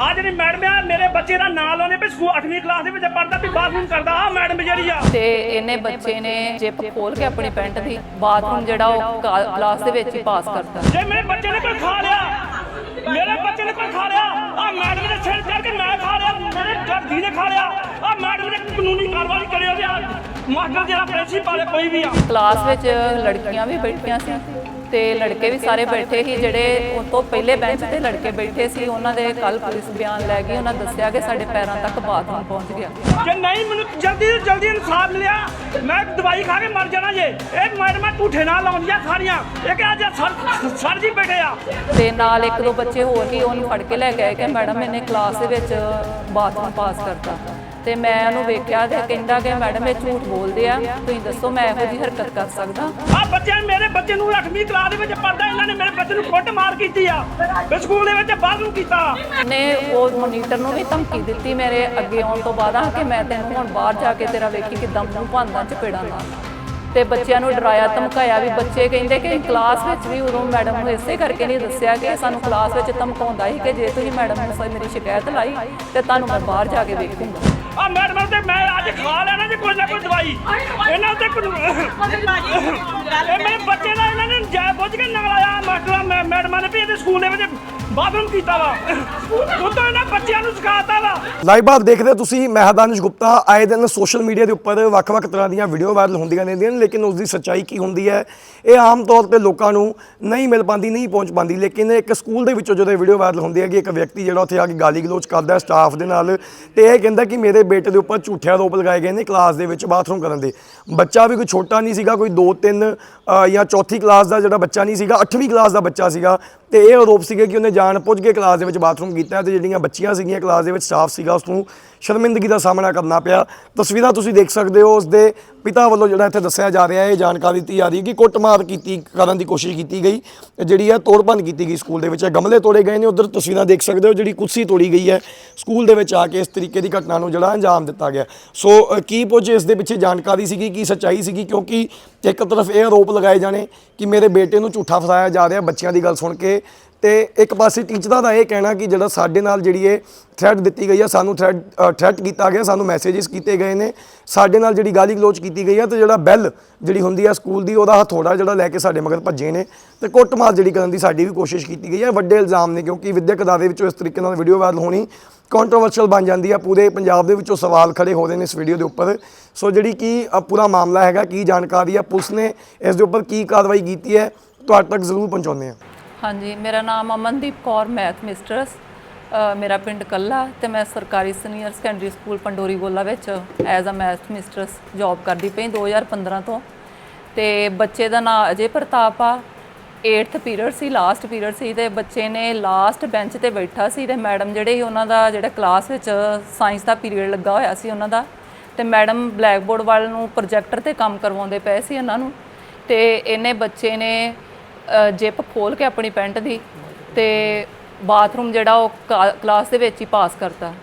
ਆ ਜਿਹੜੀ ਮੈਡਮ ਆ ਮੇਰੇ ਬੱਚੇ ਦਾ ਨਾਂ ਲਾਉਂਦੇ ਵੀ ਸਕੂਲ 8ਵੀਂ ਕਲਾਸ ਦੇ ਵਿੱਚ ਪੜਦਾ ਵੀ ਬਾਥਰੂਮ ਕਰਦਾ ਆ ਮੈਡਮ ਜਿਹੜੀ ਆ। ਤੇ ਇਹਨੇ ਬੱਚੇ ਨੇ ਜਿਪ ਖੋਲ ਕੇ ਆਪਣੀ ਪੈਂਟ ਦੀ ਬਾਥਰੂਮ ਜਿਹੜਾ ਉਹ ਕਲਾਸ ਦੇ ਵਿੱਚ ਹੀ ਪਾਸ ਕਰਤਾ। ਜੇ ਮੇਰੇ ਬੱਚੇ ਨੇ ਕੋਈ ਖਾ ਲਿਆ ਮੇਰੇ ਬੱਚੇ ਨੇ ਕੋਈ ਖਾ ਲਿਆ ਆ ਮੈਡਮ ਨੇ ਸਿਰ ਚੜ ਕੇ ਮੈਂ ਖਾ ਲਿਆ ਮੇਰੇ ਘਰ ਦੀ ਨੇ ਖਾ ਲਿਆ ਆ ਮੈਡਮ ਨੇ ਕਾਨੂੰਨੀ ਕਾਰਵਾਈ ਕਰੀ ਉਹਦੇ ਆ ਮਾਸਟਰ ਜਿਹੜਾ ਪ੍ਰਿੰਸੀਪਲ ਹੈ ਕੋਈ ਵੀ ਆ। ਕਲਾਸ ਵਿੱਚ ਲੜਕੀਆਂ ਵੀ ਬੈਠੀਆਂ ਸੀ। ਤੇ ਲੜਕੇ ਵੀ ਸਾਰੇ ਬੈਠੇ ਸੀ ਜਿਹੜੇ ਉਹ ਤੋਂ ਪਹਿਲੇ ਬੈਂਚ ਤੇ ਲੜਕੇ ਬੈਠੇ ਸੀ ਉਹਨਾਂ ਦੇ ਕੱਲ ਪੁਲਿਸ ਬਿਆਨ ਲੈ ਗਈ ਉਹਨਾਂ ਦੱਸਿਆ ਕਿ ਸਾਡੇ ਪੈਰਾਂ ਤੱਕ ਬਾਥਰੂਮ ਪਹੁੰਚ ਗਿਆ। ਜੇ ਨਹੀਂ ਮੈਨੂੰ ਜਲਦੀ ਤੋਂ ਜਲਦੀ ਇਨਸਾਫ ਮਿਲਿਆ ਮੈਂ ਦਵਾਈ ਖਾ ਕੇ ਮਰ ਜਾਣਾ ਜੇ। ਇਹ ਮੈਡਮਾਂ ਝੂਠੇ ਨਾਲ ਲਾਉਂਦੀਆਂ ਸਾਰੀਆਂ। ਇਹ ਕਿ ਅੱਜ ਸਰ ਸਰ ਜੀ ਬੈਠੇ ਆ। ਤੇ ਨਾਲ ਇੱਕ ਦੋ ਬੱਚੇ ਹੋਰ ਹੀ ਉਹਨੂੰ ਫੜ ਕੇ ਲੈ ਆਏ ਕਿ ਮੈਡਮ ਇਹਨੇ ਕਲਾਸ ਦੇ ਵਿੱਚ ਬਾਥਰੂਮ ਪਾਸ ਕਰਤਾ। ਤੇ ਮੈਂ ਉਹਨੂੰ ਵੇਖਿਆ ਤੇ ਕਹਿੰਦਾ ਕਿ ਮੈਡਮ ਇਹ ਝੂਠ ਬੋਲਦੇ ਆ ਤੁਸੀਂ ਦੱਸੋ ਮੈਂ ਇਹੋ ਜਿਹੀ ਹਰਕਤ ਕਰ ਸਕਦਾ। ਆ ਬੱਚੇ ਮੇਰੇ ਬੱਚੇ ਨੂੰ 8ਵੀਂ ਕਲਾਸ ਦੇ ਵਿੱਚ ਪੜਦਾ ਇਹਨਾਂ ਨੇ ਮੇਰੇ ਬੱਚੇ ਨੂੰ ਕੁੱਟ ਮਾਰ ਕੀਤੀ ਆ। ਵੀ ਸਕੂਲ ਦੇ ਵਿੱਚ ਬਾਥਰੂਮ ਕੀਤਾ। ਨੇ ਉਹ ਮੋਨੀਟਰ ਨੂੰ ਵੀ ਧਮਕੀ ਦਿੱਤੀ ਮੇਰੇ ਅੱਗੇ ਆਉਣ ਤੋਂ ਬਾਅਦ ਆ ਕਿ ਮੈਂ ਤੈਨੂੰ ਹੁਣ ਬਾਹਰ ਜਾ ਕੇ ਤੇਰਾ ਵੇਖੀ ਕਿਦਾਂ ਮੂੰਹ ਭਾਂਦਾ ਚਪੇੜਾਂ ਨਾਲ। ਤੇ ਬੱਚਿਆਂ ਨੂੰ ਡਰਾਇਆ ਧਮਕਾਇਆ ਵੀ ਬੱਚੇ ਕਹਿੰਦੇ ਕਿ ਕਲਾਸ ਵਿੱਚ ਵੀ ਉਦੋਂ ਮੈਡਮ ਨੂੰ ਇਸੇ ਕਰਕੇ ਨਹੀਂ ਦੱਸਿਆ ਕਿ ਸਾਨੂੰ ਕਲਾਸ ਵਿੱਚ ਧਮਕਾਉਂਦਾ ਸੀ ਕਿ ਜੇ ਤੁਸੀਂ ਮੈਡਮ ਨੂੰ ਮੇਰੀ ਸ਼ਿਕਾਇਤ ਲਾਈ ਤੇ ਤੁਹਾਨੂੰ ਮੈਂ ਬਾਹਰ ਜਾ ਕੇ ਵੇਖੂੰਗਾ। ਆ ਮੈਡਮ ਤੇ ਮੈਂ ਅੱਜ ਖਾ ਲੈਣਾ ਜੀ ਕੋਈ ਨਾ ਕੋਈ ਦਵਾਈ। ਇਹਨਾਂ ਤੇ ਕੋਈ ਇਹ ਮੇਰੇ ਬੱਚੇ ਦਾ ਇਹਨਾਂ ਨੇ ਜਾ ਬੁੱਝ ਕੇ ਨਾਲ ਆਇਆ। ਮਾਸਟਰਾਂ ਮੈਡਮਾਂ ਨੇ ਵੀ ਇਹਦੇ ਸਕੂਲ ਦੇ ਵਿੱਚ ਬਾਥਰੂਮ ਕੀਤਾ ਵਾ। ਉਦੋਂ ਇਹਨਾਂ ਬੱਚਿਆਂ ਨੂੰ ਸਿਖਾਤਾ ਵਾ। ਲਾਈਵ ਬਾਤ ਦੇਖਦੇ ਹੋ ਤੁਸੀਂ, ਮੈਂ ਹਾਂ ਗੁਪਤਾ। ਆਏ ਦਿਨ ਸੋਸ਼ਲ ਮੀਡੀਆ ਦੇ ਉੱਪਰ ਵੱਖ-ਵੱਖ ਤਰ੍ਹਾਂ ਦੀਆਂ ਵੀਡੀਓ ਵਾਇਰਲ ਹੁੰਦੀਆਂ ਰਹਿੰਦੀਆਂ ਨੇ ਲੇਕਿਨ ਉਸ ਦੀ ਸੱਚਾਈ ਕੀ ਹੁੰਦੀ ਹੈ? ਇਹ ਆਮ ਤੌਰ ਤੇ ਲੋਕਾਂ ਨੂੰ ਨਹੀਂ ਮਿਲ ਪਾਉਂਦੀ, ਨਹੀਂ ਪਹੁੰਚ ਪਾਉਂਦੀ, ਲੇਕਿਨ ਇੱਕ ਸਕੂਲ ਦੇ ਵਿੱਚੋਂ ਜਦੋਂ ਵੀਡੀਓ ਵਾਇਰਲ ਹੁੰਦੀ ਹੈ ਕਿ ਇੱਕ ਵਿਅਕਤੀ ਜਿਹੜਾ ਉੱਥੇ ਆ ਕੇ ਗਾਲੀ ਗਲੋਚ ਕਰਦਾ ਹੈ ਸਟਾਫ ਦੇ ਨਾਲ, ਤੇ ਇਹ ਕਹਿੰਦਾ ਕਿ ਮੇਰੇ ਬੇਟੇ ਦੇ ਉੱਪਰ ਝੂਠੇ ਆਰੋਪ ਲਗਾਏ ਗਏ ਨੇ ਕਲਾਸ ਦੇ ਵਿੱਚ ਬਾਥਰੂਮ ਕਰਨ ਦੇ। ਬੱਚਾ ਵੀ ਕੋਈ ਛੋਟਾ ਨਹੀਂ ਸੀਗਾ, ਕੋਈ 2 3 ਜਾਂ ਚੌਥੀ ਕਲਾਸ ਦਾ ਜਿਹੜਾ ਬੱਚਾ ਨਹੀਂ ਸੀਗਾ 8ਵੀਂ ਕਲਾਸ ਦਾ ਬੱਚਾ ਸੀਗਾ, ਤੇ ਇਹ ਆਰੋਪ ਸੀਗੇ ਕਿ ਉਹਨੇ ਜਾਣ ਕੇ ਕਲਾਸ ਦੇ ਵਿੱਚ ਬਾਥਰੂਮ ਕੀਤਾ ਤੇ ਜਿਹੜੀਆਂ ਬੱਚੀਆਂ ਸੀਗੀਆਂ ਕਲਾਸ ਦੇ ਵਿੱਚ ਸਟਾਫ ਸੀਗਾ ਉਸ ਨੂੰ ਸ਼ਰਮਿੰਦਗੀ ਦਾ ਸਾਹਮਣਾ ਕਰਨਾ ਪਿਆ। ਤਸਵੀਰਾਂ ਤੁਸੀਂ ਦੇਖ ਸਕਦੇ ਹੋ ਉਸ ਦੇ ਪਿਤਾ ਵੱਲੋਂ ਜਿਹੜਾ ਇੱਥੇ ਦੱਸਿਆ ਜਾ ਰਿਹਾ ਹੈ, ਇਹ ਜਾਣਕਾਰੀ ਦਿੱਤੀ ਜਾ ਰਹੀ ਹੈ ਕਿ ਕੁੱਟਮਾਰ ਕੀਤੀ ਕਰਨ ਦੀ ਕੋਸ਼ਿਸ਼ ਕੀਤੀ ਗਈ ਜਿਹੜੀ ਹੈ ਤੋੜਪੰਨ ਕੀਤੀ ਗਈ ਸਕੂਲ ਦੇ ਵਿੱਚ। ਗਮਲੇ ਤੋੜੇ ਗਏ ਨੇ, ਉਧਰ ਤਸਵੀਰਾਂ ਦੇਖ ਸਕਦੇ ਹੋ ਜਿਹੜੀ ਕੁਰਸੀ ਤੋੜੀ ਗਈ ਹੈ। ਸਕੂਲ ਦੇ ਵਿੱਚ ਆ ਕੇ ਇਸ ਤਰੀਕੇ ਦੀ ਘਟਨਾ ਨੂੰ ਜਿਹੜਾ ਅੰਜਾਮ ਦਿੱਤਾ ਗਿਆ। ਸੋ ਕੀ ਪੁੱਛ ਇਸ ਦੇ ਪਿੱਛੇ ਜਾਣਕਾਰੀ ਸੀਗੀ, ਕੀ ਸੱਚਾਈ ਸੀਗੀ? ਕਿਉਂਕਿ ਇੱਕ ਤਰਫ ਇਹ ਆਰੋਪ ਲਗਾਏ ਜਾਣੇ ਕਿ ਮੇਰੇ ਬੇਟੇ ਨੂੰ ਝੂਠਾ ਫਸਾਇਆ ਜਾ ਰਿਹਾ, ਬੱਚਿਆਂ ਦੀ ਗੱਲ ਸੁਣ ਕੇ ਤੇ ਇੱਕ ਪਾਸੇ ਟੀਚਰਾਂ ਦਾ ਇਹ ਕਹਿਣਾ ਕਿ ਜਿਹੜਾ ਸਾਡੇ ਨਾਲ ਜਿਹੜੀ ਇਹ ਥ੍ਰੈਟ ਦਿੱਤੀ ਗਈ ਹੈ ਸਾਨੂੰ ਥ੍ਰੈਟ ਥ੍ਰੈਟ ਕੀਤਾ ਗਿਆ, ਸਾਨੂੰ ਮੈਸੇजेस ਕੀਤੇ ਗਏ ਨੇ। ਸਾਡੇ ਨਾਲ ਜਿਹੜੀ ਗਾਲੀ ਗਲੋਚ ਕੀਤੀ ਗਈ ਹੈ ਤੇ ਜਿਹੜਾ ਬੈਲ ਜਿਹੜੀ ਹੁੰਦੀ ਆ ਸਕੂਲ ਦੀ, ਉਹਦਾ ਹਥੌੜਾ ਜਿਹੜਾ ਲੈ ਕੇ ਸਾਡੇ ਮਗਰ ਭੱਜੇ ਨੇ ਤੇ ਕੁੱਟਮਾਰ ਜਿਹੜੀ ਕਰਨ ਦੀ ਸਾਡੀ ਵੀ ਕੋਸ਼ਿਸ਼ ਕੀਤੀ ਗਈ ਹੈ ਵੱਡੇ ਇਲਜ਼ਾਮ ਨੇ ਕਿਉਂਕਿ ਵਿਦਿਅਕ ਅਦਾਰੇ ਵਿੱਚੋਂ ਇਸ ਤਰੀਕੇ ਨਾਲ ਵੀਡੀਓ ਵਾਇਰਲ ਹੋਣੀ ਕੰਟਰੋਵਰਸ਼ੀਅਲ ਬਣ ਜਾਂਦੀ ਆ। ਪੂਰੇ ਪੰਜਾਬ ਦੇ ਵਿੱਚੋਂ ਸਵਾਲ ਖੜੇ ਹੋ ਰਹੇ ਨੇ ਇਸ ਵੀਡੀਓ ਦੇ ਉੱਪਰ। ਸੋ ਜਿਹੜੀ ਕੀ ਪੂਰਾ ਮਾਮਲਾ ਹੈਗਾ, ਕੀ ਜਾਣਕਾਰੀ ਆ, ਪੁਲਿਸ ਨੇ ਇਸ ਦੇ ਉੱਪਰ ਕੀ ਕਾਰਵਾਈ ਕੀਤੀ ਹੈ, ਤੁਹਾਡੇ ਤੱਕ ਜ਼ਰੂਰ ਪਹੁੰਚਾਉਂਦੇ ਹਾਂ। ਹਾਂਜੀ, ਮੇਰਾ ਨਾਮ ਅਮਨਦੀਪ ਕੌਰ ਮੈਥ ਮਿਸਟਰਸ ਮੇਰਾ ਪਿੰਡ ਕੱਲਾ ਤੇ ਮੈਂ ਸਰਕਾਰੀ senior secondary school Pandori Gola ਵਿੱਚ as a math mistress job ਕਰਦੀ ਪਈ 2015 ਤੋਂ। ਤੇ ਬੱਚੇ ਦਾ ਨਾਮ ਅਜੇ ਪ੍ਰਤਾਪ ਆ 8th ਪੀਰੀਅਡ ਸੀ ਲਾਸਟ ਪੀਰੀਅਡ ਸੀ ਤੇ ਬੱਚੇ ਨੇ ਲਾਸਟ ਬੈਂਚ ਤੇ ਬੈਠਾ ਸੀ ਤੇ ਮੈਡਮ ਜਿਹੜੇ ਉਹਨਾਂ ਦਾ ਜਿਹੜਾ ਕਲਾਸ ਵਿੱਚ ਸਾਇੰਸ ਦਾ ਪੀਰੀਅਡ ਲੱਗਾ ਹੋਇਆ ਸੀ ਉਹਨਾਂ ਦਾ। ਤੇ ਮੈਡਮ ਬਲੈਕ ਬੋਰਡ ਵੱਲ ਨੂੰ ਪ੍ਰੋਜੈਕਟਰ ਤੇ ਕੰਮ ਕਰਵਾਉਂਦੇ ਪਏ ਸੀ ਇਹਨਾਂ ਨੂੰ। ਤੇ ਇਹਨੇ ਬੱਚੇ ਨੇ ਜਿਪ ਖੋਲ ਕੇ ਆਪਣੀ ਪੈਂਟ ਦੀ ਤੇ ਬਾਥਰੂਮ ਜਿਹੜਾ ਉਹ ਕਾ- ਕਲਾਸ ਦੇ ਵਿੱਚ ਹੀ ਪਾਸ ਕਰਤਾ।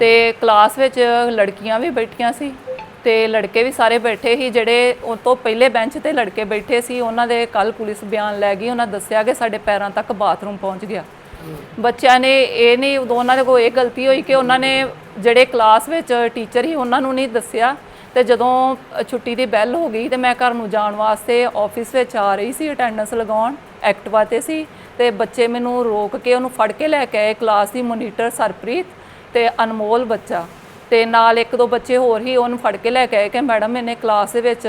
ਤੇ ਕਲਾਸ ਵਿੱਚ ਲੜਕੀਆਂ ਵੀ ਬੈਠੀਆਂ ਸੀ ਤੇ ਲੜਕੇ ਵੀ ਸਾਰੇ ਬੈਠੇ ਸੀ, ਜਿਹੜੇ ਉਹ ਤੋਂ ਪਹਿਲੇ ਬੈਂਚ ਤੇ ਲੜਕੇ ਬੈਠੇ ਸੀ, ਉਹਨਾਂ ਦੇ ਕੱਲ ਪੁਲਿਸ ਬਿਆਨ ਲੈ ਗਈ, ਉਹਨਾਂ ਦੱਸਿਆ ਕਿ ਸਾਡੇ ਪੈਰਾਂ ਤੱਕ ਬਾਥਰੂਮ ਪਹੁੰਚ ਗਿਆ। ਬੱਚਿਆਂ ਨੇ ਇਹ ਨਹੀਂ, ਉਦੋਂ ਉਹਨਾਂ ਦੇ ਕੋਲ ਇਹ ਗਲਤੀ ਹੋਈ ਕਿ ਉਹਨਾਂ ਨੇ ਜਿਹੜੇ ਕਲਾਸ ਵਿੱਚ ਟੀਚਰ ਸੀ, ਉਹਨਾਂ ਨੂੰ ਨਹੀਂ ਦੱਸਿਆ ਤੇ ਜਦੋਂ ਛੁੱਟੀ ਦੀ ਬੈਲ ਹੋ ਗਈ ਤੇ ਮੈਂ ਘਰ ਨੂੰ ਜਾਣ ਵਾਸਤੇ ਆਫਿਸ ਵਿੱਚ ਆ ਰਹੀ ਸੀ ਅਟੈਂਡੈਂਸ ਲਗਾਉਣ ਐਕਟਿਵਾ ਤੇ ਸੀ ਤੇ ਬੱਚੇ ਮੈਨੂੰ ਰੋਕ ਕੇ ਉਹਨੂੰ ਫੜ ਕੇ ਲੈ ਕੇ ਆਏ ਕਲਾਸ ਦੀ ਮੋਨੀਟਰ ਸਰਪ੍ਰੀਤ ਤੇ ਅਨਮੋਲ ਬੱਚਾ ਤੇ ਨਾਲ ਇੱਕ ਦੋ ਬੱਚੇ ਹੋਰ ਹੀ ਉਹਨੂੰ ਫੜ ਕੇ ਲੈ ਕੇ ਆਏ ਕਿ ਮੈਡਮ ਇਹਨੇ ਕਲਾਸ ਦੇ ਵਿੱਚ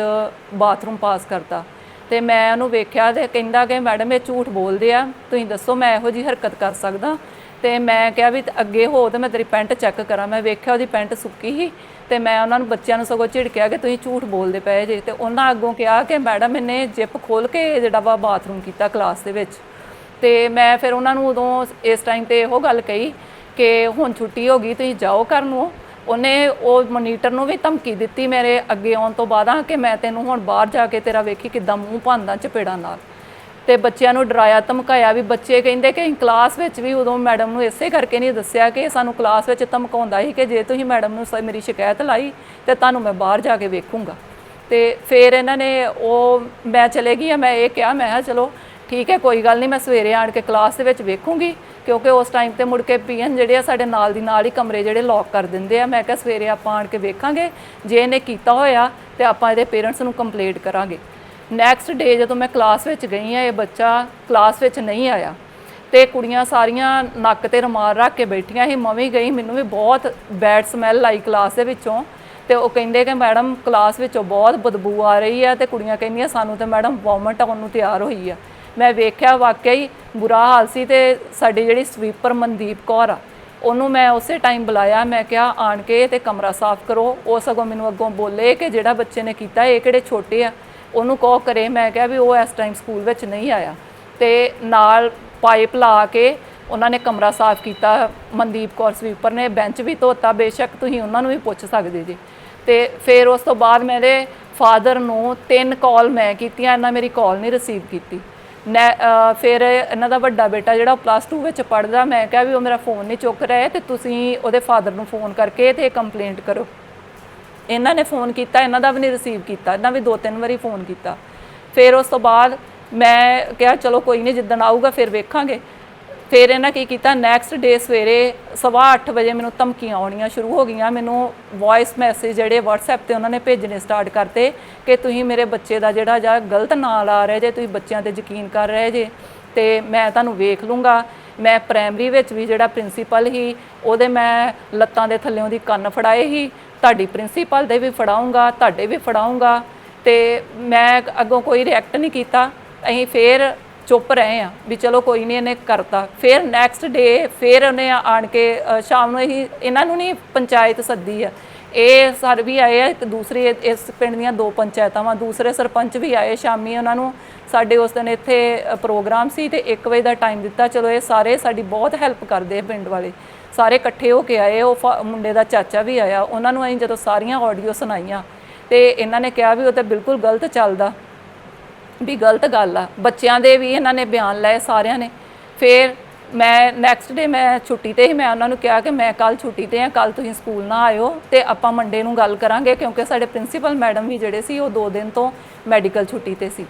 ਬਾਥਰੂਮ ਪਾਸ ਕਰਤਾ। ਤੇ ਮੈਂ ਉਹਨੂੰ ਵੇਖਿਆ ਤੇ ਕਹਿੰਦਾ ਕਿ ਮੈਡਮ ਇਹ ਝੂਠ ਬੋਲਦੇ ਆ, ਤੁਸੀਂ ਦੱਸੋ ਮੈਂ ਇਹੋ ਜਿਹੀ ਹਰਕਤ ਕਰ ਸਕਦਾ। ਤੇ ਮੈਂ ਕਿਹਾ ਵੀ ਅੱਗੇ ਹੋ ਤੇ ਮੈਂ ਤੇਰੀ ਪੈਂਟ ਚੈੱਕ ਕਰਾਂ। ਮੈਂ ਵੇਖਿਆ ਉਹਦੀ ਪੈਂਟ ਸੁੱਕੀ ਸੀ ਤੇ ਮੈਂ ਉਹਨਾਂ ਨੂੰ ਬੱਚਿਆਂ ਨੂੰ ਸਗੋਂ ਝਿੜਕਿਆ ਕਿ ਤੁਸੀਂ ਝੂਠ ਬੋਲਦੇ ਪਏ ਜੇ। ਤੇ ਉਹਨਾਂ ਅੱਗੋਂ ਕਿਹਾ ਕਿ ਮੈਡਮ ਇਹਨੇ ਜਿਪ ਖੋਲ ਕੇ ਜਿਹੜਾ ਵਾ ਬਾਥਰੂਮ ਕੀਤਾ ਕਲਾਸ ਦੇ ਵਿੱਚ। ਤੇ ਮੈਂ ਫਿਰ ਉਹਨਾਂ ਨੂੰ ਉਦੋਂ ਇਸ ਟਾਈਮ ਤੇ ਇਹੋ ਗੱਲ ਕਹੀ ਕਿ ਹੁਣ ਛੁੱਟੀ ਹੋ ਗਈ, ਤੁਸੀਂ ਜਾਓ ਘਰ ਨੂੰ। ਉਹਨੇ ਉਹ ਮੋਨੀਟਰ ਨੂੰ ਵੀ ਧਮਕੀ ਦਿੱਤੀ ਮੇਰੇ ਅੱਗੇ ਆਉਣ ਤੋਂ ਬਾਅਦ ਆ ਕਿ ਮੈਂ ਤੈਨੂੰ ਹੁਣ ਬਾਹਰ ਜਾ ਕੇ ਤੇਰਾ ਵੇਖੀ ਕਿੱਦਾਂ ਮੂੰਹ ਭਾਂਦਾ ਚਪੇੜਾਂ ਨਾਲ। ਤੇ ਬੱਚਿਆਂ ਨੂੰ ਡਰਾਇਆ, ਧਮਕਾਇਆ ਵੀ ਬੱਚੇ ਕਹਿੰਦੇ ਕਿ ਕਲਾਸ ਵਿੱਚ ਵੀ ਉਦੋਂ ਮੈਡਮ ਨੂੰ ਇਸੇ ਕਰਕੇ ਨਹੀਂ ਦੱਸਿਆ ਕਿ ਸਾਨੂੰ ਕਲਾਸ ਵਿੱਚ ਧਮਕਾਉਂਦਾ ਸੀ ਕਿ ਜੇ ਤੁਸੀਂ ਮੈਡਮ ਨੂੰ ਸ- ਮੇਰੀ ਸ਼ਿਕਾਇਤ ਲਾਈ ਤੇ ਤੁਹਾਨੂੰ ਮੈਂ ਬਾਹਰ ਜਾ ਕੇ ਵੇਖੂੰਗਾ। ਤੇ ਫਿਰ ਇਹਨਾਂ ਨੇ ਉਹ ਮੈਂ ਚਲੇ ਗਈ ਆ, ਮੈਂ ਇਹ ਕਿਹਾ, ਮੈਂ ਕਿਹਾ ਚਲੋ ਠੀਕ ਹੈ, ਕੋਈ ਗੱਲ ਨਹੀਂ, ਮੈਂ ਸਵੇਰੇ ਆਣ ਕੇ ਕਲਾਸ ਦੇ ਵਿੱਚ ਵੇਖੂੰਗੀ, ਕਿਉਂਕਿ ਉਸ ਟਾਈਮ ਤੇ ਮੁੜ ਕੇ ਪੀਐਨ ਜਿਹੜੇ ਆ ਸਾਡੇ ਨਾਲ ਦੀ ਨਾਲ ਹੀ ਕਮਰੇ ਜਿਹੜੇ ਲੌਕ ਕਰ ਦਿੰਦੇ ਆ। ਮੈਂ ਕਿਹਾ ਸਵੇਰੇ ਆਪਾਂ ਆਣ ਕੇ ਵੇਖਾਂਗੇ, ਜੇ ਇਹਨੇ ਕੀਤਾ ਹੋਇਆ ਤੇ ਆਪਾਂ ਇਹਦੇ ਪੇਰੈਂਟਸ ਨੂੰ ਕੰਪਲੇਂਟ ਕਰਾਂਗੇ। ਨੈਕਸਟ ਡੇ ਜਦੋਂ ਮੈਂ ਕਲਾਸ ਵਿੱਚ ਗਈ ਆ ਇਹ ਬੱਚਾ ਕਲਾਸ ਵਿੱਚ ਨਹੀਂ ਆਇਆ ਤੇ ਕੁੜੀਆਂ ਸਾਰੀਆਂ ਨੱਕ ਤੇ ਰੁਮਾਲ ਰੱਖ ਕੇ ਬੈਠੀਆਂ ਸੀ, ਮੈਂ ਵੀ ਗਈ, ਮੈਨੂੰ ਵੀ ਬਹੁਤ ਬੈਡ ਸਮੈਲ ਆਈ ਕਲਾਸ ਦੇ ਵਿੱਚੋਂ ਤੇ ਉਹ ਕਹਿੰਦੇ ਕਿ ਮੈਡਮ ਕਲਾਸ ਵਿੱਚੋਂ ਬਹੁਤ ਬਦਬੂ ਆ ਰਹੀ ਹੈ ਤੇ ਕੁੜੀਆਂ ਕਹਿੰਦੀਆਂ ਸਾਨੂੰ ਤੇ ਮੈਡਮ ਵੋਮਟ ਆਉਣ ਨੂੰ ਤਿਆਰ ਹੋਈ ਆ। ਮੈਂ ਵੇਖਿਆ ਵਾਕਿਆ ਹੀ ਬੁਰਾ ਹਾਲ ਸੀ ਤੇ ਸਾਡੀ ਜਿਹੜੀ ਸਵੀਪਰ ਮਨਦੀਪ ਕੌਰ ਆ, ਉਹਨੂੰ ਮੈਂ ਉਸੇ ਟਾਈਮ ਬੁਲਾਇਆ, ਮੈਂ ਕਿਹਾ ਆਣ ਕੇ ਤੇ ਕਮਰਾ ਸਾਫ਼ ਕਰੋ, ਉਹ ਸਗੋਂ ਮੈਨੂੰ ਅੱਗੋਂ ਬੋਲੇ ਕਿ ਜਿਹੜਾ ਬੱਚੇ ਨੇ ਕੀਤਾ, ਇਹ ਕਿਹੜੇ ਛੋਟੇ ਆ ਉਹਨੂੰ ਕਹੋ ਕਰੇ ਮੈਂ ਕਿਹਾ ਵੀ ਉਹ ਇਸ ਟਾਈਮ ਸਕੂਲ ਵਿੱਚ ਨਹੀਂ ਆਇਆ। ਤੇ ਨਾਲ ਪਾਈਪ ਲਾ ਕੇ ਉਹਨਾਂ ਨੇ ਕਮਰਾ ਸਾਫ਼ ਕੀਤਾ, ਮਨਦੀਪ ਕੌਰ ਸਵੀਪਰ ਨੇ, ਬੈਂਚ ਵੀ ਧੋਤਾ, ਬੇਸ਼ੱਕ ਤੁਸੀਂ ਉਹਨਾਂ ਨੂੰ ਵੀ ਪੁੱਛ ਸਕਦੇ ਜੀ। ਤੇ ਫਿਰ ਉਸ ਤੋਂ ਬਾਅਦ ਮੇਰੇ ਫਾਦਰ ਨੂੰ ਤਿੰਨ ਕਾਲ ਮੈਂ ਕੀਤੀਆਂ, ਇਹਨਾਂ ਮੇਰੀ ਕਾਲ ਨਹੀਂ ਰਿਸੀਵ ਕੀਤੀ। ਨੈ- ਫਿਰ ਇਹਨਾਂ ਦਾ ਵੱਡਾ ਬੇਟਾ ਜਿਹੜਾ ਪਲੱਸ 2 ਵਿੱਚ ਪੜਦਾ ਮੈਂ ਕਿਹਾ ਵੀ ਉਹ ਮੇਰਾ ਫੋਨ ਨਹੀਂ ਚੁੱਕ ਰਿਹਾ ਤੇ ਤੁਸੀਂ ਉਹਦੇ ਫਾਦਰ ਨੂੰ ਫੋਨ ਕਰਕੇ ਤੇ ਕੰਪਲੇਂਟ ਕਰੋ। ਇਹਨਾਂ ਨੇ ਫੋਨ ਕੀਤਾ, ਇਹਨਾਂ ਦਾ ਵੀ ਨਹੀਂ ਰਿਸੀਵ ਕੀਤਾ, ਇਹਨਾਂ ਵੀ ਦੋ ਤਿੰਨ ਵਾਰੀ ਫੋਨ ਕੀਤਾ। ਫਿਰ ਉਸ ਤੋਂ ਬਾਅਦ ਮੈਂ ਕਿਹਾ, ਚਲੋ ਕੋਈ ਨਹੀਂ, ਜਿੱਦਣ ਆਊਗਾ ਫਿਰ ਵੇਖਾਂਗੇ। ਫਿਰ ਇਹਨਾਂ ਕੀ ਕੀਤਾ ਨੈਕਸਟ ਡੇ ਸਵੇਰੇ ਸਵਾ ਅੱਠ ਵਜੇ ਮੈਨੂੰ ਧਮਕੀਆਂ ਆਉਣੀਆਂ ਸ਼ੁਰੂ ਹੋ ਗਈਆਂ। ਮੈਨੂੰ ਵੌਇਸ ਮੈਸੇਜ ਜਿਹੜੇ WhatsApp ਤੇ ਉਹਨਾਂ ਨੇ ਭੇਜਣੇ ਸਟਾਰਟ ਕਰਤੇ ਕਿ ਤੁਸੀਂ ਮੇਰੇ ਬੱਚੇ ਦਾ ਜਿਹੜਾ ਜਾਂ ਗਲਤ ਨਾਂ ਲਾ ਰਹੇ ਜੇ, ਤੁਸੀਂ ਬੱਚਿਆਂ ਤੇ ਯਕੀਨ ਕਰ ਰਹੇ ਜੇ, ਤੇ ਮੈਂ ਤੁਹਾਨੂੰ ਵੇਖ ਲੂੰਗਾ। ਮੈਂ ਪ੍ਰਾਇਮਰੀ ਵਿੱਚ ਵੀ ਜਿਹੜਾ ਪ੍ਰਿੰਸੀਪਲ ਸੀ, ਉਹਦੇ ਮੈਂ ਲੱਤਾਂ ਦੇ ਥੱਲੇੋਂ ਦੀ ਕੰਨ ਫੜਾਏ ਸੀ। ਤੁਹਾਡੀ ਪ੍ਰਿੰਸੀਪਲ ਦੇ ਵੀ ਫੜਾਉਂਗਾ, ਤੁਹਾਡੇ ਵੀ ਫੜਾਉਂਗਾ ਤੇ ਮੈਂ ਅੱਗੋਂ ਕੋਈ ਰਿਐਕਟ ਨਹੀਂ ਕੀਤਾ। ਅਸੀਂ ਫੇਰ ਚੁੱਪ ਰਹੇ ਆ ਵੀ ਚਲੋ ਕੋਈ ਨਹੀਂ ਇਹਨੇ ਕਰਤਾ। ਫਿਰ ਨੈਕਸਟ ਡੇ ਫਿਰ ਉਹਨੇ ਆਣ ਕੇ ਸ਼ਾਮ ਨੂੰ ਇਹੀ ਇਹਨਾਂ ਨੂੰ ਨਹੀਂ ਪੰਚਾਇਤ ਸੱਦੀ ਆ। ਇਹ ਸਰ ਵੀ ਆਏ ਆ, ਇੱਕ ਦੂਸਰੇ ਇਸ ਪਿੰਡ ਦੀਆਂ ਦੋ ਪੰਚਾਇਤਾਂ ਵਾਂ ਦੂਸਰੇ ਸਰਪੰਚ ਵੀ ਆਏ ਸ਼ਾਮੀ ਉਹਨਾਂ ਨੂੰ। ਸਾਡੇ ਉਸ ਦਿਨ ਇੱਥੇ ਪ੍ਰੋਗਰਾਮ ਸੀ ਤੇ 1 ਵਜੇ ਦਾ ਟਾਈਮ ਦਿੱਤਾ। ਚਲੋ ਇਹ ਸਾਰੇ ਸਾਡੀ ਬਹੁਤ ਹੈਲਪ ਕਰਦੇ ਆ ਪਿੰਡ ਵਾਲੇ। ਸਾਰੇ ਇਕੱਠੇ ਹੋ ਕੇ ਆਏ, ਉਹ ਫ- ਮੁੰਡੇ ਦਾ ਚਾਚਾ ਵੀ ਆਇਆ, ਉਹਨਾਂ ਨੂੰ ਅਸੀਂ ਜਦੋਂ ਸਾਰੀਆਂ ਆਡੀਓ ਸੁਣਾਈਆਂ, ਤੇ ਇਹਨਾਂ ਨੇ ਕਿਹਾ ਵੀ ਉਹ ਤਾਂ ਬਿਲਕੁਲ ਗਲਤ ਚੱਲਦਾ, ਵੀ ਗਲਤ ਗੱਲ ਆ। ਬੱਚਿਆਂ ਦੇ ਵੀ ਇਹਨਾਂ ਨੇ ਬਿਆਨ ਲਏ ਸਾਰਿਆਂ ਨੇ। ਫਿਰ ਮੈਂ ਨੈਕਸਟ ਡੇ ਮੈਂ ਛੁੱਟੀ ਤੇ ਹੀ ਮੈਂ ਉਹਨਾਂ ਨੂੰ ਕਿਹਾ ਕਿ ਮੈਂ ਕੱਲ ਛੁੱਟੀ ਤੇ ਆ ਕੱਲ ਤੁਸੀਂ ਸਕੂਲ ਨਾ ਆਇਓ ਤੇ ਆਪਾਂ ਮੰਡੇ ਨੂੰ ਗੱਲ ਕਰਾਂਗੇ ਕਿਉਂਕਿ ਸਾਡੇ ਪ੍ਰਿੰਸੀਪਲ ਮੈਡਮ ਵੀ ਜਿਹੜੇ ਸੀ, ਉਹ 2 ਦਿਨ ਤੋਂ ਮੈਡੀਕਲ ਛੁੱਟੀ ਤੇ ਸੀ।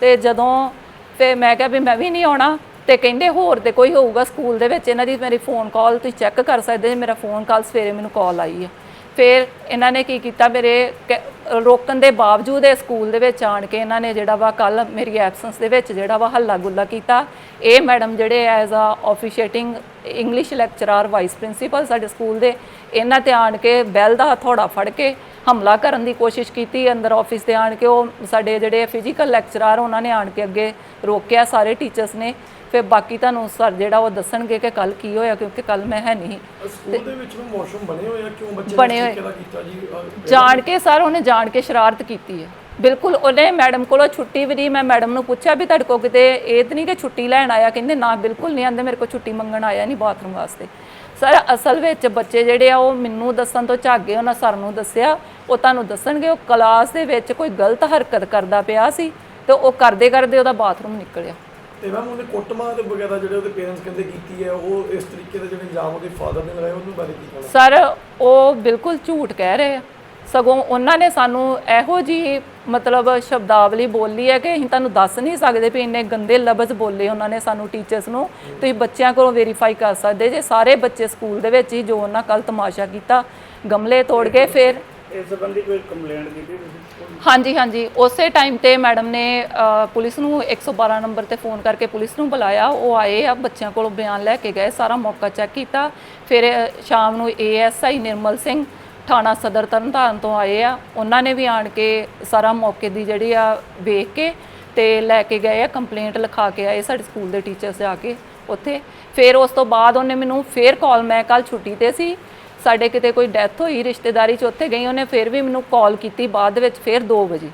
ਤੇ ਜਦੋਂ ਫਿਰ ਮੈਂ ਕਿਹਾ ਵੀ ਮੈਂ ਵੀ ਨਹੀਂ ਆਉਣਾ ਤੇ ਕਹਿੰਦੇ ਹੋਰ ਤੇ ਕੋਈ ਹੋਊਗਾ ਸਕੂਲ ਦੇ ਵਿੱਚ, ਇਹਨਾਂ ਦੀ ਮੇਰੀ ਫੋਨ ਕਾਲ ਤੁਸੀਂ ਚੈੱਕ ਕਰ ਸਕਦੇ ਜੇ, ਮੇਰਾ ਫੋਨ ਕਾਲ ਸਵੇਰੇ ਮੈਨੂੰ ਕਾਲ ਆਈ ਹੈ। ਫਿਰ ਇਹਨਾਂ ਨੇ ਕੀ ਕੀਤਾ, ਮੇਰੇ ਕ- ਰੋਕਣ ਦੇ ਬਾਵਜੂਦ ਇਹ ਸਕੂਲ ਦੇ ਵਿੱਚ ਆਣ ਕੇ ਇਹਨਾਂ ਨੇ ਜਿਹੜਾ ਵਾ ਕੱਲ ਮੇਰੀ ਐਬਸੈਂਸ ਦੇ ਵਿੱਚ ਜਿਹੜਾ ਵਾ ਹੱਲਾ ਗੁੱਲਾ ਕੀਤਾ। ਇਹ ਮੈਡਮ ਜਿਹੜੇ as a officiating English lecturer vice principal ਸਾਡੇ ਸਕੂਲ ਦੇ, ਇਹਨਾਂ ਤੇ ਆਣ ਕੇ ਬੈਲ ਦਾ ਹਥੌੜਾ ਫੜ ਕੇ ਹਮਲਾ ਕਰਨ ਦੀ ਕੋਸ਼ਿਸ਼ ਕੀਤੀ, ਅੰਦਰ ਆਫਿਸ ਤੇ ਆਣ ਕੇ ਉਹ ਸਾਡੇ ਜਿਹੜੇ ਫਿਜ਼ੀਕਲ ਲੈਕਚਰਰ ਉਹਨਾਂ ਨੇ ਆਣ ਕੇ ਅੱਗੇ ਰੋਕਿਆ, ਸਾਰੇ ਟੀਚਰਸ ਨੇ। ਫਿਰ ਬਾਕੀ ਤੁਹਾਨੂੰ ਸਰ ਜਿਹੜਾ ਉਹ ਦੱਸਣਗੇ ਕਿ ਕੱਲ ਕੀ ਹੋਇਆ ਕਿਉਂਕਿ ਕੱਲ ਮੈਂ ਹੈ ਨਹੀਂ। ਸਕੂਲ ਦੇ ਵਿੱਚ ਵੀ ਮੌਸਮ ਬਣੇ ਹੋਏ ਆ ਕਿਉਂ ਬੱਚੇ ਬਣੇ ਹੋਏ। ਕੀਤਾ ਜੀ? ਜਾਣ ਕੇ ਸਰ ਉਹਨੇ ਜਾਣ ਕੇ ਸ਼ਰਾਰਤ ਕੀਤੀ ਹੈ। ਬਿਲਕੁਲ ਉਹਨੇ ਮੈਡਮ ਕੋਲੋਂ ਛੁੱਟੀ ਵੀ ਨਹੀਂ ਮੈਂ ਮੈਡਮ ਨੂੰ ਪੁੱਛਿਆ ਵੀ ਤੁਹਾਡੇ ਕੋਲ ਕਿਤੇ ਇਹ ਤਾਂ ਨਹੀਂ ਕਿ ਛੁੱਟੀ ਲੈਣ ਆਇਆ ਕਹਿੰਦੇ ਨਾ ਬਿਲਕੁਲ ਨਹੀਂ ਆਂਦੇ ਮੇਰੇ ਕੋਲ ਛੁੱਟੀ ਮੰਗਣ ਆਇਆ ਨਹੀਂ ਬਾਥਰੂਮ ਵਾਸਤੇ। ਸਰ ਅਸਲ ਵਿੱਚ ਬੱਚੇ ਜਿਹੜੇ ਆ ਉਹ ਮੈਨੂੰ ਦੱਸਣ ਤੋਂ ਝਾਗੇ ਉਹਨਾਂ ਸਰ ਨੂੰ ਦੱਸਿਆ ਉਹ ਤੁਹਾਨੂੰ ਦੱਸਣਗੇ ਉਹ ਕਲਾਸ ਦੇ ਵਿੱਚ ਕੋਈ ਗਲਤ ਹਰਕਤ ਕਰਦਾ ਪਿਆ ਸੀ ਤੇ ਉਹ ਕਰਦੇ ਕਰਦੇ ਉਹਦਾ ਬਾਥਰੂਮ ਨਿਕਲਿਆ। ਤੇ ਮੈਮ ਉਹਨੇ ਕੁੱਟਮਾਰ ਦੇ ਵਗੈਰਾ ਜਿਹੜੇ ਉਹਦੇ ਪੇਰੈਂਟਸ ਕਹਿੰਦੇ ਕੀਤੀ ਹੈ ਉਹ ਇਸ ਤਰੀਕੇ ਦੇ ਜਿਹੜੇ ਇਲਜ਼ਾਮ ਉਹਦੇ ਫਾਦਰ ਨੇ ਲਗਾਏ ਉਹਨੂੰ ਬਾਰੇ ਕੀ ਕਹਿਣਾ? ਸਰ ਉਹ ਬਿਲਕੁਲ ਝੂਠ ਕਹਿ ਰਹੇ ਆ। ਸਗੋਂ ਉਹਨਾਂ ਨੇ ਸਾਨੂੰ ਇਹੋ ਜੀ ਮਤਲਬ ਸ਼ਬਦਾਵਲੀ ਬੋਲੀ ਹੈ ਕਿ ਅਸੀਂ ਤੁਹਾਨੂੰ ਦੱਸ ਨਹੀਂ ਸਕਦੇ ਵੀ ਇੰਨੇ ਗੰਦੇ ਲਫ਼ਜ਼ ਬੋਲੇ ਉਹਨਾਂ ਨੇ ਸਾਨੂੰ ਟੀਚਰਸ ਨੂੰ। ਤੁਸੀਂ ਬੱਚਿਆਂ ਕੋਲੋਂ ਵੈਰੀਫਾਈ ਕਰ ਸਕਦੇ ਜੇ ਸਾਰੇ ਬੱਚੇ ਸਕੂਲ ਦੇ ਵਿੱਚ ਹੀ ਜੋ ਉਹਨਾਂ ਕੱਲ ਤਮਾਸ਼ਾ ਕੀਤਾ ਗਮਲੇ ਤੋੜ ਕੇ ਫਿਰ ਇਸ ਸੰਬੰਧੀ ਕੋਈ ਕੰਪਲੇਂਟ ਕੀਤੀ ਤੁਸੀਂ? ਹਾਂਜੀ ਹਾਂਜੀ। ਉਸੇ ਟਾਈਮ ਤੇ ਮੈਡਮ ਨੇ ਅ, ਪੁਲਿਸ ਨੂੰ 112 ਨੰਬਰ ਤੇ ਫੋਨ ਕਰਕੇ ਪੁਲਿਸ ਨੂੰ ਬੁਲਾਇਆ। ਉਹ ਆਏ ਆ ਬੱਚਿਆਂ ਕੋਲੋਂ ਬਿਆਨ ਲੈ ਕੇ ਗਏ ਸਾਰਾ ਮੌਕਾ ਚੈੱਕ ਕੀਤਾ। ਫਿਰ ਅ, ਸ਼ਾਮ ਨੂੰ ਏਐਸਆਈ ਨਿਰਮਲ ਸਿੰਘ ਥਾਣਾ ਸਦਰ ਤਰਨਤਾਰਨ ਤੋਂ ਆਏ ਆ। ਉਹਨਾਂ ਨੇ ਵੀ ਆਣ ਕੇ ਸਾਰਾ ਮੌਕੇ ਦੀ ਜਿਹੜੀ ਆ ਵੇਖ ਕੇ ਤੇ ਲੈ ਕੇ ਗਏ ਆ ਕੰਪਲੇਂਟ ਲਿਖਾ ਕੇ ਆਏ ਸਾਡੇ ਸਕੂਲ ਦੇ ਟੀਚਰਸ ਆ ਕੇ ਉੱਥੇ। ਫਿਰ ਉਸ ਤੋਂ ਬਾਅਦ ਉਹਨੇ ਮੈਨੂੰ ਫੇਰ ਕਾਲ ਮੈਂ ਕੱਲ ਛੁੱਟੀ ਤੇ ਸੀ। ਸਾਡੇ ਕਿਤੇ ਕੋਈ ਡੈਥ ਹੋਈ, ਰਿਸ਼ਤੇਦਾਰੀ 'ਚ ਉੱਥੇ ਗਈ, ਉਹਨੇ ਫਿਰ ਵੀ ਮੈਨੂੰ ਕਾਲ ਕੀਤੀ ਬਾਅਦ ਵਿੱਚ, ਫਿਰ 2 ਵਜੇ।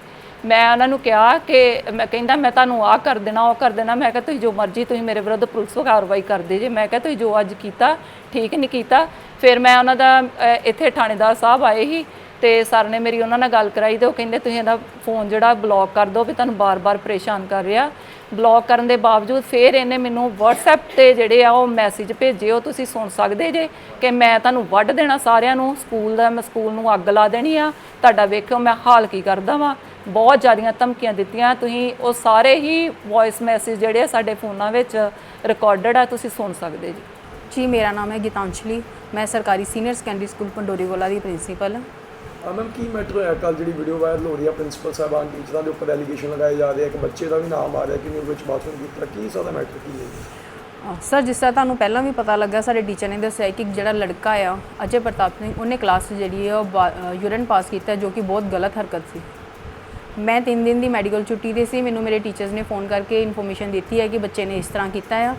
ਮੈਂ ਉਹਨਾਂ ਨੂੰ ਕਿਹਾ ਕਿ, ਮੈਂ ਕਹਿੰਦਾ, ਮੈਂ ਤੁਹਾਨੂੰ ਆਹ ਕਰ ਦੇਣਾ, ਉਹ ਕਰ ਦੇਣਾ। ਮੈਂ ਕਿਹਾ, ਤੁਸੀਂ ਜੋ ਮਰਜ਼ੀ, ਤੁਸੀਂ ਮੇਰੇ ਵਿਰੁੱਧ ਪੁਲਿਸ ਕਾਰਵਾਈ ਕਰਦੇ ਜੇ। ਮੈਂ ਕਿਹਾ, ਤੁਸੀਂ ਜੋ ਅੱਜ ਕੀਤਾ, ਠੀਕ ਨਹੀਂ ਕੀਤਾ। ਫਿਰ ਮੈਂ ਉਹਨਾਂ ਦਾ ਇੱਥੇ ਥਾਣੇਦਾਰ ਸਾਹਿਬ ਆਏ ਸੀ ਤੇ ਸਰ ਨੇ ਮੇਰੀ ਉਹਨਾਂ ਨਾਲ ਗੱਲ ਕਰਾਈ ਤੇ ਉਹ ਕਹਿੰਦੇ, ਤੁਸੀਂ ਇਹਦਾ ਫੋਨ ਜਿਹੜਾ ਬਲੌਕ ਕਰ ਦਿਓ, ਵੀ ਤੁਹਾਨੂੰ ਬਾਰ-ਬਾਰ ਪਰੇਸ਼ਾਨ ਕਰ ਰਿਹਾ। ਬਲੌਕ ਕਰਨ ਦੇ ਬਾਵਜੂਦ ਫਿਰ ਇਹਨੇ ਮੈਨੂੰ WhatsApp ਤੇ ਜਿਹੜੇ ਆ ਉਹ ਮੈਸੇਜ ਭੇਜੇ, ਉਹ ਤੁਸੀਂ ਸੁਣ ਸਕਦੇ ਜੇ ਕਿ ਮੈਂ ਤੁਹਾਨੂੰ ਵੱਢ ਦੇਣਾ ਸਾਰਿਆਂ ਨੂੰ, ਸਕੂਲ ਦਾ, ਮੈਂ ਸਕੂਲ ਨੂੰ ਅੱਗ ਲਾ ਦੇਣੀ ਆ, ਤੁਹਾਡਾ ਵੇਖਿਓ ਮੈਂ ਹਾਲ ਕੀ ਕਰਦਾ ਵਾਂ। ਬਹੁਤ ਜ਼ਿਆਦੀਆਂ ਧਮਕੀਆਂ ਦਿੱਤੀਆਂ, ਤੁਸੀਂ ਉਹ ਸਾਰੇ ਹੀ ਵੌਇਸ ਮੈਸੇਜ ਜਿਹੜੇ ਆ ਸਾਡੇ ਫੋਨਾਂ ਵਿੱਚ ਰਿਕਾਰਡਡ ਆ, ਤੁਸੀਂ ਸੁਣ ਸਕਦੇ ਜੀ। ਜੀ, ਮੇਰਾ ਨਾਮ ਹੈ ਗੀਤਾਂਸ਼ਲੀ, ਮੈਂ ਸਰਕਾਰੀ ਸੀਨੀਅਰ ਸੈਕੰਡਰੀ ਸਕੂਲ ਪੰਡੋਰੀ ਵਾਲਾ ਦੀ ਪ੍ਰਿੰਸੀਪਲ ਹਾਂ ਮੈਮ ਕੀ ਮੈਟਰ ਹੋਇਆ? ਕੱਲ ਜਿਹੜੀ ਵੀਡੀਓ ਵਾਇਰਲ ਹੋ ਰਹੀ ਹੈ ਪ੍ਰਿੰਸੀਪਲ ਸਾਹਿਬਾਨ ਟੀਚਰਾਂ ਦੇ ਉੱਪਰ ਐਲੀਗੇਸ਼ਨ ਲਗਾਏ ਜਾ ਰਹੇ ਆ ਕਿ ਬੱਚੇ ਦਾ ਵੀ ਨਾਮ ਆ ਰਿਹਾ ਕਿ ਉਹ ਵਿੱਚ ਬਾਥਰੂਮ ਕੀਤਾ ਕੀ ਸਾਰਾ ਮੈਟਰ ਕੀ ਹੈ ਸਰ ਜਿਸ ਤਰ੍ਹਾਂ ਤੁਹਾਨੂੰ ਪਹਿਲਾਂ ਵੀ ਪਤਾ ਲੱਗਾ, ਸਾਡੇ ਟੀਚਰ ਨੇ ਦੱਸਿਆ ਕਿ ਜਿਹੜਾ ਲੜਕਾ ਆ, ਅਜੇ ਪ੍ਰਤਾਪ ਸਿੰਘ, ਉਹਨੇ ਕਲਾਸ ਜਿਹੜੀ ਹੈ ਉਹ ਯੂਰਨ ਪਾਸ ਕੀਤਾ, ਜੋ ਕਿ ਬਹੁਤ ਗਲਤ ਹਰਕਤ ਸੀ। ਮੈਂ 3 ਦਿਨ ਦੀ ਮੈਡੀਕਲ ਛੁੱਟੀ ਤੇ ਸੀ, ਮੈਨੂੰ ਮੇਰੇ ਟੀਚਰਸ ਨੇ ਫੋਨ ਕਰਕੇ ਇਨਫੋਰਮੇਸ਼ਨ ਦਿੱਤੀ ਹੈ ਕਿ ਬੱਚੇ ਨੇ ਇਸ ਤਰ੍ਹਾਂ ਕੀਤਾ ਆ।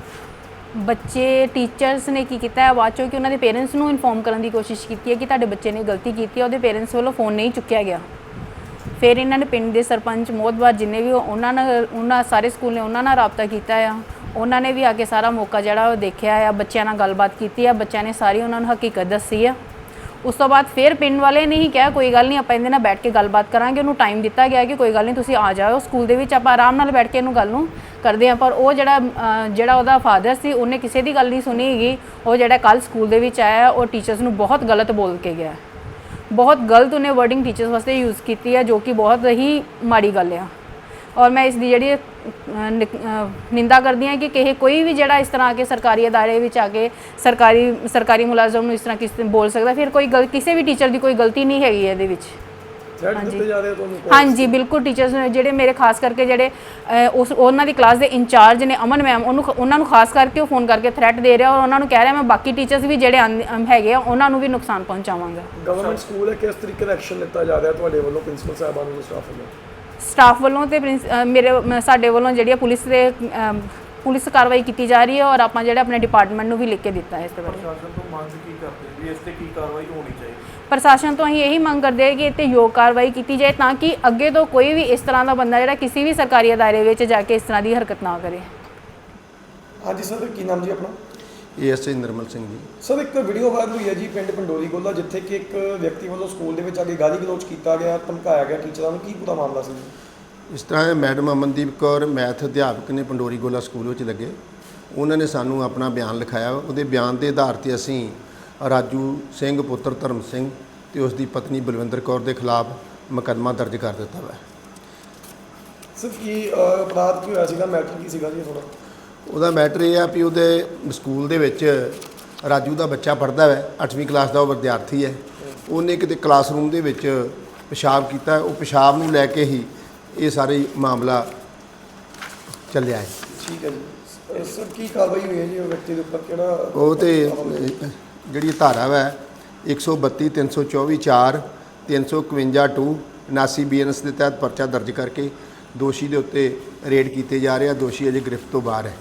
ਬੱਚੇ ਟੀਚਰਸ ਨੇ ਕੀ ਕੀਤਾ ਹੈ, ਬਾਅਦ ਚੋਂ ਕਿ ਉਹਨਾਂ ਦੇ ਪੇਰੈਂਟਸ ਨੂੰ ਇਨਫੋਰਮ ਕਰਨ ਦੀ ਕੋਸ਼ਿਸ਼ ਕੀਤੀ ਹੈ ਕਿ ਤੁਹਾਡੇ ਬੱਚੇ ਨੇ ਗਲਤੀ ਕੀਤੀ ਹੈ, ਉਹਦੇ ਪੇਰੈਂਟਸ ਵੱਲੋਂ ਫੋਨ ਨਹੀਂ ਚੁੱਕਿਆ ਗਿਆ। ਫਿਰ ਇਹਨਾਂ ਨੇ ਪਿੰਡ ਦੇ ਸਰਪੰਚ ਮੋਹਤਬਾਰ ਜਿੰਨੇ ਵੀ ਉਹਨਾਂ ਨਾਲ, ਉਹਨਾਂ ਸਾਰੇ ਸਕੂਲ ਨੇ ਉਹਨਾਂ ਨਾਲ ਰਾਬਤਾ ਕੀਤਾ ਆ। ਉਹਨਾਂ ਨੇ ਵੀ ਆ ਕੇ ਸਾਰਾ ਮੌਕਾ ਜਿਹੜਾ ਉਹ ਦੇਖਿਆ ਆ, ਬੱਚਿਆਂ ਨਾਲ ਗੱਲਬਾਤ ਕੀਤੀ ਆ, ਬੱਚਿਆਂ ਨੇ ਸਾਰੀ ਉਹਨਾਂ ਨੂੰ ਹਕੀਕਤ ਦੱਸੀ ਆ। ਉਸ ਤੋਂ ਬਾਅਦ ਫਿਰ ਪਿੰਡ ਵਾਲੇ ਨੇ ਹੀ ਕਿਹਾ, ਕੋਈ ਗੱਲ ਨਹੀਂ, ਆਪਾਂ ਇਹਦੇ ਨਾਲ ਬੈਠ ਕੇ ਗੱਲਬਾਤ ਕਰਾਂਗੇ। ਉਹਨੂੰ ਟਾਈਮ ਦਿੱਤਾ ਗਿਆ ਕਿ ਕੋਈ ਗੱਲ ਨਹੀਂ, ਤੁਸੀਂ ਆ ਜਾਓ। ਸਕੂਲ ਦੇ ਵਿੱਚ ਆਪਾਂ ਆਰਾਮ ਨਾਲ ਬੈਠ ਕੇ ਇਹਨੂੰ ਗੱਲ ਨੂੰ ਕਰਦੇ ਆ ਪਰ ਉਹ ਜਿਹੜਾ ਜਿਹੜਾ ਉਹਦਾ ਫਾਦਰ ਸੀ, ਉਹਨੇ ਕਿਸੇ ਦੀ ਗੱਲ ਨਹੀਂ ਸੁਣੀ ਹੈਗੀ। ਉਹ ਜਿਹੜਾ ਕੱਲ ਸਕੂਲ ਦੇ ਵਿੱਚ ਆਇਆ, ਉਹ ਟੀਚਰਸ ਨੂੰ ਬਹੁਤ ਗਲਤ ਬੋਲ ਕੇ ਗਿਆ। ਬਹੁਤ ਗਲਤ ਉਹਨੇ ਵਰਡਿੰਗ ਟੀਚਰਸ ਵਾਸਤੇ ਯੂਜ਼ ਕੀਤੀ ਹੈ, ਜੋ ਕਿ ਬਹੁਤ ਹੀ ਮਾੜੀ ਗੱਲ ਆ। ਔਰ ਮੈਂ ਇਸ ਦੀ ਜਿਹੜੀ ਨਿੰਦਾ ਕਰਦੀ ਹਾਂ ਕਿ ਕਿਸੇ ਕੋਈ ਵੀ ਜਿਹੜਾ ਇਸ ਤਰ੍ਹਾਂ ਆ ਕੇ ਸਰਕਾਰੀ ਅਦਾਰੇ ਵਿੱਚ ਆ ਕੇ ਸਰਕਾਰੀ ਸਰਕਾਰੀ ਮੁਲਾਜ਼ਮ ਨੂੰ ਇਸ ਤਰ੍ਹਾਂ ਕਿਸੇ ਬੋਲ ਸਕਦਾ ਫਿਰ ਕੋਈ ਗਲ ਕਿਸੇ ਵੀ ਟੀਚਰ ਦੀ ਕੋਈ ਗਲਤੀ ਨਹੀਂ ਹੈਗੀ ਇਹਦੇ ਵਿੱਚ। ਹਾਂਜੀ। ਬਿਲਕੁਲ ਟੀਚਰਸ ਜਿਹੜੇ ਮੇਰੇ ਖਾਸ ਕਰਕੇ ਜਿਹੜੇ ਉਸ ਉਹਨਾਂ ਦੀ ਕਲਾਸ ਦੇ ਇੰਚਾਰਜ ਨੇ ਅਮਨ ਮੈਮ ਉਹਨੂੰ ਉਹਨਾਂ ਨੂੰ ਖਾਸ ਕਰਕੇ ਉਹ ਫੋਨ ਕਰਕੇ ਥ੍ਰੈਟ ਦੇ ਰਿਹਾ ਔਰ ਉਹਨਾਂ ਨੂੰ ਕਹਿ ਰਿਹਾ ਮੈਂ ਬਾਕੀ ਟੀਚਰਸ ਵੀ ਜਿਹੜੇ ਹੈਗੇ ਆ ਉਹਨਾਂ ਨੂੰ ਵੀ ਨੁਕਸਾਨ ਪਹੁੰਚਾਵਾਂਗਾ। ਗਵਰਨਮੈਂਟ ਸਕੂਲ ਹੈ ਕਿਸ ਤਰੀਕੇ ਦਾ ਐਕਸ਼ਨ ਲਿੱਤਾ ਜਾ ਰਿਹਾ ਤੁਹਾਡੇ ਵੱਲੋਂ ਪ੍ਰਿੰਸੀਪਲ ਸਾਹਿਬਾਨ ਨੂੰ ਸਟਾਫ ਵੱਲੋਂ? ਸਟਾਫ ਵੱਲੋਂ ਤੇ ਪ੍ਰਿੰਸ- ਅ, ਮੇਰੇ ਸਾਡੇ ਵੱਲੋਂ ਜਿਹੜੀ ਪੁਲਿਸ ਦੇ ਪੁਲਿਸ ਕਾਰਵਾਈ ਕੀਤੀ ਜਾ ਰਹੀ ਹੈ ਔਰ ਆਪਾਂ ਜਿਹੜੇ ਆਪਣੇ ਡਿਪਾਰਟਮੈਂਟ ਨੂੰ ਵੀ ਲਿਖ ਕੇ ਦਿੱਤਾ ਹੈ ਇਸ ਦੇ ਬਾਰੇ। ਪ੍ਰਸ਼ਾਸਨ ਤੋਂ ਮੰਗ ਕੀ ਕਰਦੇ ਵੀ ਇਸ ਤੇ ਕੀ ਕਾਰਵਾਈ ਹੋਣੀ ਚਾਹੀਦੀ? ਪ੍ਰਸ਼ਾਸਨ ਤੋਂ ਅਸੀਂ ਇਹੀ ਮੰਗ ਕਰਦੇ ਹਾਂ ਕਿ ਇੱਥੇ ਯੋਗ ਕਾਰਵਾਈ ਕੀਤੀ ਜਾਏ ਤਾਂ ਕਿ ਅੱਗੇ ਤੋਂ ਕੋਈ ਵੀ ਇਸ ਤਰ੍ਹਾਂ ਦਾ ਬੰਦਾ ਜਿਹੜਾ ਕਿਸੇ ਵੀ ਸਰਕਾਰੀ ਅਦਾਰੇ ਵਿੱਚ ਜਾ ਕੇ ਇਸ ਤਰ੍ਹਾਂ ਦੀ ਹਰਕਤ ਨਾ ਕਰੇ। ਹਾਂਜੀ ਸਰ ਕੀ ਨਾਮ ਜੀ ਆਪਣਾ? ਏਐਸਏ ਨਿਰਮਲ ਸਿੰਘ ਜੀ। ਸਰ ਇੱਕ ਵੀਡੀਓ ਵਾਇਰਲ ਹੋਈ ਹੈ ਜੀ ਪਿੰਡ ਪੰਡੋਰੀ ਗੋਲਾ ਜਿੱਥੇ ਕਿ ਇੱਕ ਵਿਅਕਤੀ ਵੱਲੋਂ ਸਕੂਲ ਦੇ ਵਿੱਚ ਆ ਕੇ ਗਾਲੀ ਗਲੋਚ ਕੀਤਾ ਗਿਆ ਧਮਕਾਇਆ ਗਿਆ ਟੀਚਰਾਂ ਨੂੰ। ਕੀ ਪੂਰਾ ਮਾਮਲਾ ਸੀ ਇਸ ਤਰ੍ਹਾਂ ਇਹ ਮੈਡਮ ਅਮਨਦੀਪ ਕੌਰ ਮੈਥ ਅਧਿਆਪਕ ਨੇ ਪੰਡੋਰੀ ਗੋਲਾ ਸਕੂਲ ਵਿੱਚ ਲੱਗੇ। ਉਹਨਾਂ ਨੇ ਸਾਨੂੰ ਆਪਣਾ ਬਿਆਨ ਲਿਖਾਇਆ। ਉਹਦੇ ਬਿਆਨ ਦੇ ਆਧਾਰ ਤੇ ਅਸੀਂ ਰਾਜੂ ਸਿੰਘ ਪੁੱਤਰ ਧਰਮ ਸਿੰਘ ਤੇ ਉਸ ਦੀ ਪਤਨੀ ਬਲਵਿੰਦਰ ਕੌਰ ਦੇ ਖਿਲਾਫ ਮੁਕੱਦਮਾ ਦਰਜ ਕਰ ਦਿੱਤਾ ਹੈ ਸਰ ਕੀ ਅਪਰਾਧ ਕੀ ਹੋਇਆ ਸੀਗਾ? ਮੈਟਰ ਕੀ ਸੀਗਾ ਜੀ ਥੋੜਾ ਉਹਦਾ ਮੈਟਰ ਇਹ ਆ ਵੀ ਉਹਦੇ ਸਕੂਲ ਦੇ ਵਿੱਚ ਰਾਜੂ ਦਾ ਬੱਚਾ ਪੜ੍ਹਦਾ ਹੈ 8ਵੀਂ ਕਲਾਸ ਦਾ ਉਹ ਵਿਦਿਆਰਥੀ ਹੈ। ਉਹਨੇ ਕਿਤੇ ਕਲਾਸਰੂਮ ਦੇ ਵਿੱਚ ਪਿਸ਼ਾਬ ਕੀਤਾ ਉਹ ਪਿਸ਼ਾਬ ਨੂੰ ਲੈ ਕੇ ਹੀ ਇਹ ਸਾਰੇ ਮਾਮਲਾ ਚੱਲਿਆ ਹੈ। ਠੀਕ ਹੈ ਜੀ। ਸਰ ਕੀ ਕਾਰਵਾਈ ਹੋਈ ਹੈ ਜੀ ਉਹ ਵਿਅਕਤੀ ਦੇ ਉੱਪਰ? ਕਿਹੜਾ ਉਹ ਤੇ ਜਿਹੜੀ ਧਾਰਾ ਵਾ 132 324 4 351 2 79 ਬੀਐਨਐਸ ਦੇ ਤਹਿਤ ਪਰਚਾ ਦਰਜ ਕਰਕੇ ਦੋਸ਼ੀ ਦੇ ਉੱਤੇ ਰੇਡ ਕੀਤੇ ਜਾ ਰਹੇ ਆ। ਦੋਸ਼ੀ ਅਜੇ ਗ੍ਰਿਫਤ ਤੋਂ ਬਾਹਰ ਹੈ।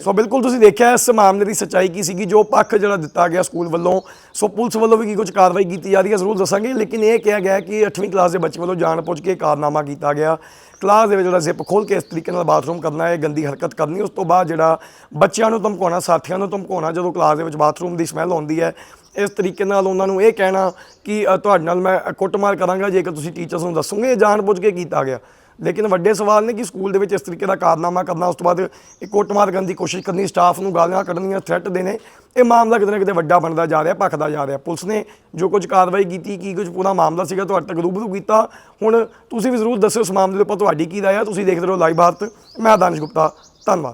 ਸੋ ਬਿਲਕੁਲ ਤੁਸੀਂ ਦੇਖਿਆ ਇਸ ਮਾਮਲੇ ਦੀ ਸੱਚਾਈ ਕੀ ਸੀਗੀ, ਜੋ ਪੱਖ ਜਿਹੜਾ ਦਿੱਤਾ ਗਿਆ ਸਕੂਲ ਵੱਲੋਂ। ਸੋ ਪੁਲਿਸ ਵੱਲੋਂ ਵੀ ਕੀ ਕੁਝ ਕਾਰਵਾਈ ਕੀਤੀ ਜਾ ਰਹੀ ਹੈ, ਜ਼ਰੂਰ ਦੱਸਾਂਗੇ। ਲੇਕਿਨ ਇਹ ਕਿਹਾ ਗਿਆ ਕਿ 8ਵੀਂ ਕਲਾਸ ਦੇ ਬੱਚੇ ਵੱਲੋਂ ਜਾਣ ਪੁੱਛ ਕੇ ਕਾਰਨਾਮਾ ਕੀਤਾ ਗਿਆ। ਕਲਾਸ ਦੇ ਵਿੱਚ ਜਿਹੜਾ ਜ਼ਿਪ ਖੋਲ ਕੇ ਇਸ ਤਰੀਕੇ ਨਾਲ ਬਾਥਰੂਮ ਕਰਨਾ ਹੈ ਗੰਦੀ ਹਰਕਤ ਕਰਨੀ, ਉਸ ਤੋਂ ਬਾਅਦ ਜਿਹੜਾ ਬੱਚਿਆਂ ਨੂੰ ਧਮਕਾਉਣਾ, ਸਾਥੀਆਂ ਨੂੰ ਧਮਕਾਉਣਾ, ਜਦੋਂ ਕਲਾਸ ਦੇ ਵਿੱਚ ਬਾਥਰੂਮ ਦੀ ਸਮੈਲ ਆਉਂਦੀ ਹੈ, ਇਸ ਤਰੀਕੇ ਨਾਲ ਉਹਨਾਂ ਨੂੰ ਇਹ ਕਹਿਣਾ ਕਿ ਤੁਹਾਡੇ ਨਾਲ ਮੈਂ ਕੁੱਟਮਾਰ ਕਰਾਂਗਾ, ਜੇਕਰ ਤੁਸੀਂ ਟੀਚਰਸ ਨੂੰ ਦੱਸੋਗੇ, ਇਹ ਜਾਣ ਬੁੱਝ ਕੇ ਕੀਤਾ ਗਿਆ। ਲੇਕਿਨ ਵੱਡੇ ਸਵਾਲ ਨੇ ਕਿ ਸਕੂਲ ਦੇ ਵਿੱਚ ਇਸ ਤਰੀਕੇ ਦਾ ਕਾਰਨਾਮਾ ਕਰਨਾ, ਉਸ ਤੋਂ ਬਾਅਦ ਇਹ ਕੁੱਟਮਾਰ ਕਰਨ ਦੀ ਕੋਸ਼ਿਸ਼ ਕਰਨੀ, ਸਟਾਫ ਨੂੰ ਗਾਲੀਆਂ ਕੱਢਣੀਆਂ ਥ੍ਰੈਟ ਦੇਣੇ, ਇਹ ਮਾਮਲਾ ਕਿਤੇ ਨਾ ਕਿਤੇ ਵੱਡਾ ਬਣਦਾ ਜਾ ਰਿਹਾ, ਭਖਦਾ ਜਾ ਰਿਹਾ। ਪੁਲਿਸ ਨੇ ਜੋ ਕੁਝ ਕਾਰਵਾਈ ਕੀਤੀ, ਕੀ ਕੁਝ ਪੂਰਾ ਮਾਮਲਾ ਸੀਗਾ, ਤੁਹਾਡੇ ਤੱਕ ਰੂਬਰੂ ਕੀਤਾ। ਹੁਣ ਤੁਸੀਂ ਵੀ ਜ਼ਰੂਰ ਦੱਸਿਓ ਇਸ ਮਾਮਲੇ ਦੇ ਉੱਪਰ ਤੁਹਾਡੀ ਕੀ ਰਾਏ ਹੈ ਤੁਸੀਂ ਦੇਖਦੇ ਰਹੋ ਲਾਈਵ ਭਾਰਤ ਮੈਂ ਦਾਨਿਸ਼ ਗੁਪਤਾ, ਧੰਨਵਾਦ।